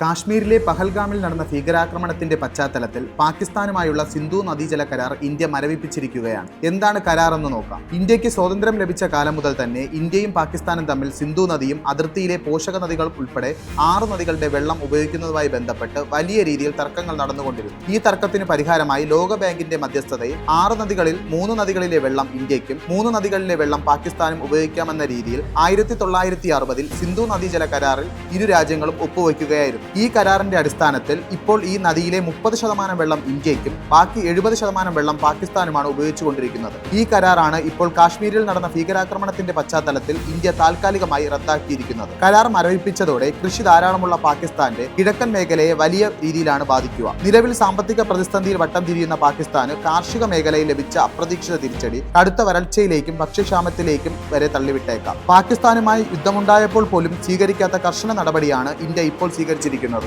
കാശ്മീരിലെ പഹൽഗാമിൽ നടന്ന ഭീകരാക്രമണത്തിന്റെ പശ്ചാത്തലത്തിൽ പാകിസ്ഥാനുമായുള്ള സിന്ധു നദീജല കരാർ ഇന്ത്യ മരവിപ്പിച്ചിരിക്കുകയാണ്. എന്താണ് കരാർ എന്ന് നോക്കാം. ഇന്ത്യയ്ക്ക് സ്വാതന്ത്ര്യം ലഭിച്ച കാലം മുതൽ തന്നെ ഇന്ത്യയും പാകിസ്ഥാനും തമ്മിൽ സിന്ധു നദിയും അതിർത്തിയിലെ പോഷക നദികൾ ഉൾപ്പെടെ ആറ് നദികളുടെ വെള്ളം ഉപയോഗിക്കുന്നതുമായി ബന്ധപ്പെട്ട് വലിയ രീതിയിൽ തർക്കങ്ങൾ നടന്നുകൊണ്ടിരുന്നു. ഈ തർക്കത്തിന് പരിഹാരമായി ലോക ബാങ്കിന്റെ മധ്യസ്ഥതയിൽ ആറ് നദികളിൽ മൂന്ന് നദികളിലെ വെള്ളം ഇന്ത്യക്കും മൂന്ന് നദികളിലെ വെള്ളം പാകിസ്ഥാനും ഉപയോഗിക്കാമെന്ന രീതിയിൽ ആയിരത്തി തൊള്ളായിരത്തി അറുപതിൽ സിന്ധു നദീജല കരാറിൽ ഇരു രാജ്യങ്ങളും ഒപ്പുവയ്ക്കുകയായിരുന്നു ഈ കരാറിന്റെ അടിസ്ഥാനത്തിൽ ഇപ്പോൾ ഈ നദിയിലെ മുപ്പത് ശതമാനം വെള്ളം ഇന്ത്യയ്ക്കും ബാക്കി എഴുപത് ശതമാനം വെള്ളം പാകിസ്ഥാനുമാണ് ഉപയോഗിച്ചുകൊണ്ടിരിക്കുന്നത്. ഈ കരാറാണ് ഇപ്പോൾ കാശ്മീരിൽ നടന്ന ഭീകരാക്രമണത്തിന്റെ പശ്ചാത്തലത്തിൽ ഇന്ത്യ താൽക്കാലികമായി റദ്ദാക്കിയിരിക്കുന്നത്. കരാർ മരവിപ്പിച്ചതോടെ കൃഷി ധാരാളമുള്ള പാകിസ്ഥാന്റെ കിഴക്കൻ മേഖലയെ വലിയ രീതിയിലാണ് ബാധിക്കുക. നിലവിൽ സാമ്പത്തിക പ്രതിസന്ധിയിൽ വട്ടം തിരിയുന്ന പാകിസ്ഥാന് കാർഷിക മേഖലയിൽ ലഭിച്ച അപ്രതീക്ഷിത തിരിച്ചടി കടുത്ത വരൾച്ചയിലേക്കും ഭക്ഷ്യക്ഷാമത്തിലേക്കും വരെ തള്ളിവിട്ടേക്കാം. പാകിസ്ഥാനുമായി യുദ്ധമുണ്ടായപ്പോൾ പോലും സ്വീകരിക്കാത്ത കർശന നടപടിയാണ് ഇന്ത്യ ഇപ്പോൾ സ്വീകരിച്ചിരിക്കുന്നത്. ആയിരിക്കുന്നത്